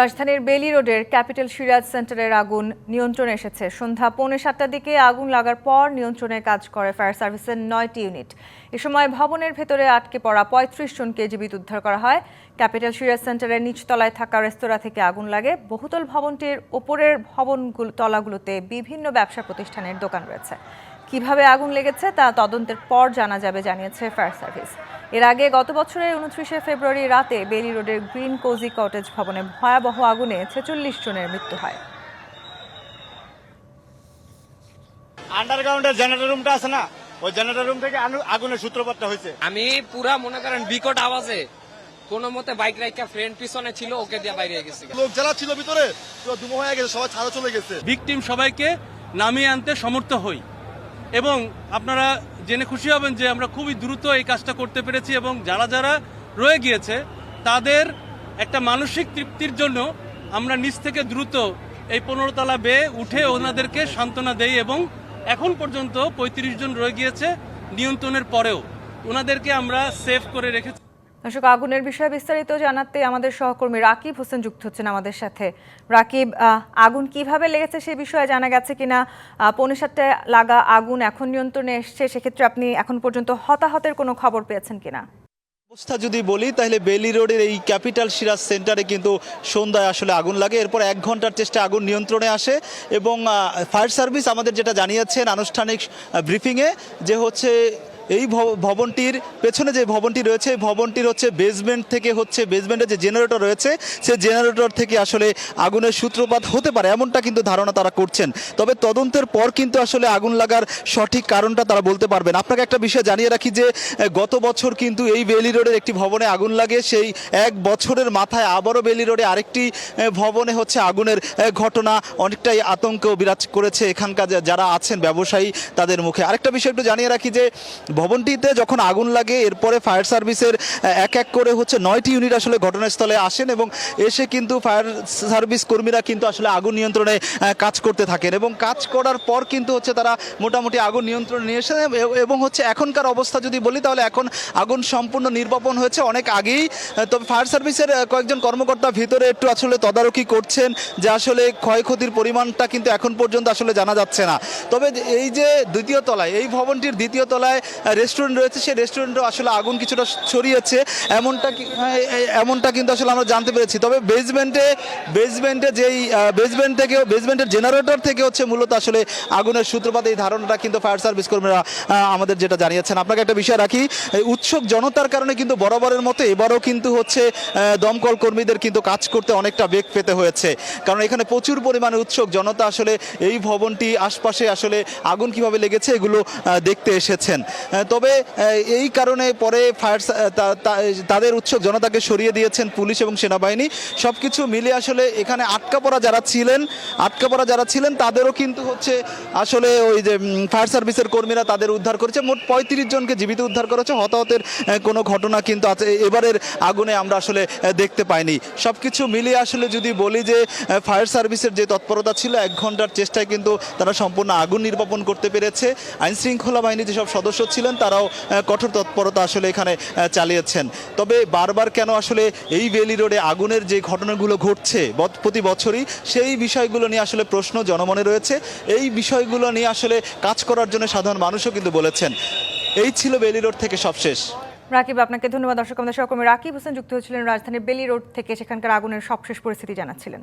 রাজধানীর বেলি রোডের ক্যাপিটাল সিরাজ সেন্টারের আগুন নিয়ন্ত্রণে এসেছে। সন্ধ্যা পৌনে সাতটার দিকে আগুন লাগার পর নিয়ন্ত্রণে কাজ করে ফায়ার সার্ভিসের নয়টি ইউনিট। এ সময় ভবনের ভেতরে আটকে পড়া পঁয়ত্রিশ জনকে জীবিত উদ্ধার করা হয়। ক্যাপিটাল সিরাজ সেন্টারের নিচতলায় থাকা রেস্তোরাঁ থেকে আগুন লাগে। বহুতল ভবনটির ওপরের ভবনগুলো তলাগুলোতে বিভিন্ন ব্যবসা প্রতিষ্ঠানের দোকান রয়েছে। কীভাবে আগুন লেগেছে তা তদন্তের পর জানা যাবে, জানিয়েছে ফায়ার সার্ভিস। এর আগে গত বছরের উনত্রিশে ফেব্রুয়ারি রাতে বেলি রোডের গ্রিন কোজি কটেজ ভবনে ভয়াবহ আগুনে ছেচল্লিশ জনের মৃত্যু হয়। আন্ডারগ্রাউন্ডের জেনারেটর রুমটা আছে না? ওই জেনারেটর রুম থেকে আগুনের সূত্রপাতটা হয়েছে। আমি পুরা মনে করেন বিকট আওয়াজে কোন মতে বাইক রাইকা ফ্রেন্ড পিছনে ছিল ওকে দিয়ে বাইরে গেছি। লোক যারা ছিল ভিতরে পুরো দুমো হয়ে গেছে সবাই ছাড়া চলে গেছে। ভিকটিম সবাইকে নামিয়ে আনতে সমর্থ হই। এবং আপনারা জেনে খুশি হবেন যে আমরা খুবই দ্রুত এই কাজটা করতে পেরেছি এবং যারা যারা রয়ে গিয়েছে, তাদের একটা মানসিক তৃপ্তির জন্য আমরা নিচ থেকে দ্রুত এই পনেরো তলা বেয়ে উঠে ওনাদেরকে সান্ত্বনা দেই এবং এখন পর্যন্ত পঁয়ত্রিশ জন রয়ে গিয়েছে নিয়ন্ত্রণের পরেও। ওনাদেরকে আমরা সেভ করে রেখেছি। দর্শক, আগুনের বিষয়ে বিস্তারিত জানাতে আমাদের সহকর্মী রাকিব হোসেন যুক্ত হচ্ছেন আমাদের সাথে। রাকিব আগুন কীভাবে লেগেছে সে বিষয়ে জানা গেছে কিনা? পৌনে সাতটায় লাগা আগুন এখন নিয়ন্ত্রণে এসছে, সেক্ষেত্রে আপনি এখন পর্যন্ত হতাহতের কোনো খবর পেয়েছেন কিনা? অবস্থা যদি বলি, তাহলে বেলি রোডের এই ক্যাপিটাল সিরাজ সেন্টারে কিন্তু সন্ধ্যায় আসলে আগুন লাগে। এরপর এক ঘণ্টার চেষ্টা আগুন নিয়ন্ত্রণে আসে এবং ফায়ার সার্ভিস আমাদের যেটা জানিয়েছেন আনুষ্ঠানিক ব্রিফিংয়ে যে হচ্ছে এই ভবনটির পেছনে যে ভবনটি রয়েছে ভবনটির হচ্ছে বেসমেন্ট থেকে হচ্ছে বেসমেন্টে যে জেনারেটর রয়েছে, সেই জেনারেটর থেকে আসলে আগুনের সূত্রপাত হতে পারে, এমনটা কিন্তু ধারণা তারা করছেন। তবে তদন্তের পর কিন্তু আসলে আগুন লাগার সঠিক কারণটা তারা বলতে পারবেন। আপনাকে একটা বিষয় জানিয়ে রাখি যে গত বছর কিন্তু এই বেলি রোডের একটি ভবনে আগুন লাগে, সেই এক বছরের মাথায় আবারও বেলি রোডে আরেকটি ভবনে হচ্ছে আগুনের ঘটনা অনেকটাই আতঙ্ক বিরাজ করেছে এখানকার যারা আছেন ব্যবসায়ী তাদের মুখে। আরেকটা বিষয় একটু জানিয়ে রাখি যে ভবনটিতে যখন আগুন লাগে, এরপরে ফায়ার সার্ভিসের এক এক করে হচ্ছে নয়টি ইউনিট আসলে ঘটনাস্থলে আসেন এবং এসে কিন্তু ফায়ার সার্ভিস কর্মীরা কিন্তু আসলে আগুন নিয়ন্ত্রণে কাজ করতে থাকেন এবং কাজ করার পর কিন্তু হচ্ছে তারা মোটামুটি আগুন নিয়ন্ত্রণে নিয়ে এসে এবং হচ্ছে এখনকার অবস্থা যদি বলি তাহলে এখন আগুন সম্পূর্ণ নির্বাপন হয়েছে অনেক আগেই। তবে ফায়ার সার্ভিসের কয়েকজন কর্মকর্তা ভিতরে একটু আসলে তদারকি করছেন, যে আসলে ক্ষয়ক্ষতির পরিমাণটা কিন্তু এখন পর্যন্ত আসলে জানা যাচ্ছে না। তবে এই যে দ্বিতীয় তলায়, এই ভবনটির দ্বিতীয় তলায় রেস্টুরেন্ট রয়েছে সেই রেস্টুরেন্টও আসলে আগুন কিছুটা ছড়িয়েছে। এমনটা হ্যাঁ, এমনটা কিন্তু আসলে আমরা জানতে পেরেছি। তবে বেসমেন্টে বেসমেন্টে যেই বেসমেন্ট থেকে বেসমেন্টের জেনারেটর থেকে হচ্ছে মূলত আসলে আগুনের সূত্রপাত এই ধারণাটা কিন্তু ফায়ার সার্ভিস কর্মীরা আমাদের যেটা জানিয়েছেন। আপনাকে একটা বিষয় রাখি উৎসুক জনতার কারণে কিন্তু বরাবরের মতো এবারও কিন্তু হচ্ছে দমকল কর্মীদের কিন্তু কাজ করতে অনেকটা বেগ পেতে হয়েছে। কারণ এখানে প্রচুর পরিমাণে উৎসুক জনতা আসলে এই ভবনটি আশপাশে আসলে আগুন কীভাবে লেগেছে এগুলো দেখতে এসেছেন। তবে এই কারণে পরে ফায়ার তাদের উৎসুক জনতাকে সরিয়ে দিয়েছেন পুলিশ এবং সেনাবাহিনী। সব কিছু মিলে আসলে এখানে আটকা পড়া যারা ছিলেন, আটকা পড়া যারা ছিলেন, তাদেরও কিন্তু হচ্ছে আসলে ওই যে ফায়ার সার্ভিসের কর্মীরা তাদের উদ্ধার করেছে। মোট পঁয়ত্রিশ জনকে জীবিত উদ্ধার করেছে। হতাহতের কোনো ঘটনা কিন্তু আছে। এবারের আগুনে আমরা আসলে দেখতে পাইনি। সব কিছু মিলিয়ে আসলে যদি বলি যে ফায়ার সার্ভিসের যে তৎপরতা ছিল, এক ঘণ্টার চেষ্টায় কিন্তু তারা সম্পূর্ণ আগুন নির্বাপন করতে পেরেছে। আইন শৃঙ্খলা বাহিনীর যেসব সদস্য ছিলেন, তারাও কঠোর তৎপরতা আসলে এখানে চালিয়েছেন। তবে বারবার কেন আসলে এই বেলি রোডে আগুনের যে ঘটনাগুলো ঘটছে প্রতি বছরই, সেই বিষয়গুলো নিয়ে আসলে প্রশ্ন জনমনে রয়েছে। এই বিষয়গুলো নিয়ে আসলে কাজ করার জন্য সাধারণ মানুষও কিন্তু বলেছেন। এই ছিল বেলি রোড থেকে সবশেষ রাকিব, আপনাকে ধন্যবাদ। দর্শক, আমাদের সহকর্মী রাকিব হোসেন যুক্ত হয়েছিলেন রাজধানীর বেলি রোড থেকে, সেখানকার আগুনের সবশেষ পরিস্থিতি জানাচ্ছিলেন।